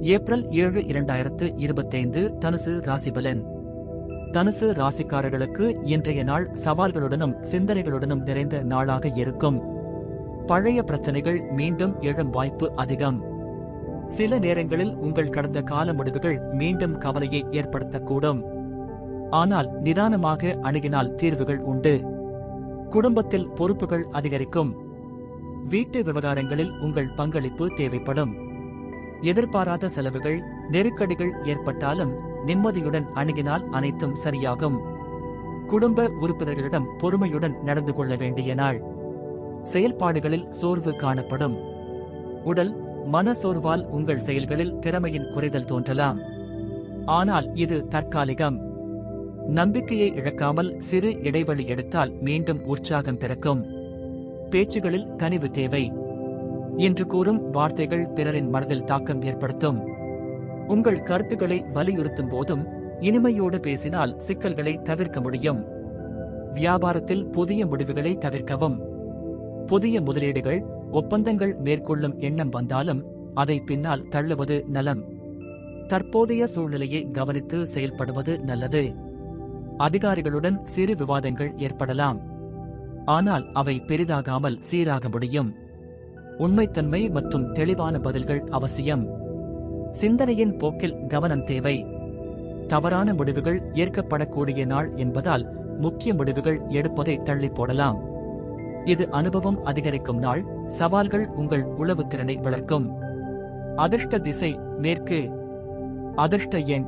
April ஏழு இரண்டாயிரத்து இருபத்தைந்து தனுசு ராசி பலன். தனுசு ராசிக்காரர்களுக்கு இன்றைய நாள் சவால்களுடனும் சிந்தனைகளுடனும் நிறைந்த நாளாக இருக்கும். பழைய பிரச்சனைகள் மீண்டும் எழும் வாய்ப்பு அதிகம். சில நேரங்களில் உங்கள் கடந்த கால முடிவுகள் மீண்டும் கவலையை ஏற்படுத்தக்கூடும். ஆனால் நிதானமாக அணுகினால் தீர்வுகள் உண்டு. குடும்பத்தில் பொறுப்புகள் அதிகரிக்கும். வீட்டு விவகாரங்களில் உங்கள் பங்களிப்பு தேவைப்படும். எதிர்பாராத செலவுகள் நெருக்கடிகள் ஏற்பட்டாலும் நிம்மதியுடன் அணுகினால் அனைத்தும் சரியாகும். குடும்ப உறுப்பினர்களிடம் பொறுமையுடன் நடந்து கொள்ள வேண்டிய நாள். செயல்பாடுகளில் சோர்வு காணப்படும். உடல் மன சோர்வால் உங்கள் செயல்களில் திறமையின் குறைதல் தோன்றலாம். ஆனால் இது தற்காலிகம். நம்பிக்கையை இழக்காமல் சிறு இடைவெளி எடுத்தால் மீண்டும் உற்சாகம் பிறக்கும். பேச்சுகளில் கனிவு தேவை. என்று கூறும் வார்த்தைகள் பிறரின் மனதில் தாக்கம் ஏற்படுத்தும். உங்கள் கருத்துக்களை வலியுறுத்தும் போதும் இனிமையோடு பேசினால் சிக்கல்களை தவிர்க்க முடியும். வியாபாரத்தில் புதிய முடிவுகளை தவிர்க்கவும். புதிய முதலீடுகள் ஒப்பந்தங்கள் மேற்கொள்ளும் எண்ணம் வந்தாலும் அதை பின்னால் தள்ளுவது நலம். தற்போதைய சூழ்நிலையை கவனித்து செயல்படுவது நல்லது. அதிகாரிகளுடன் சிறு விவாதங்கள் ஏற்படலாம். ஆனால் அவை பெரிதாகாமல் சீராக முடியும். உண்மைத்தன்மை மற்றும் தெளிவான பதில்கள் அவசியம். சிந்தனையின் போக்கில் கவனம் தேவை. தவறான முடிவுகள் ஏற்கப்படக்கூடிய நாள் என்பதால் முக்கிய முடிவுகள் எடுப்பதை தள்ளி போடலாம். இது அனுபவம் அதிகரிக்கும் நாள் சவால்கள் உங்கள் உளவு திறனை வளர்க்கும். அதிர்ஷ்ட திசை மேற்கு. அதிர்ஷ்ட எண்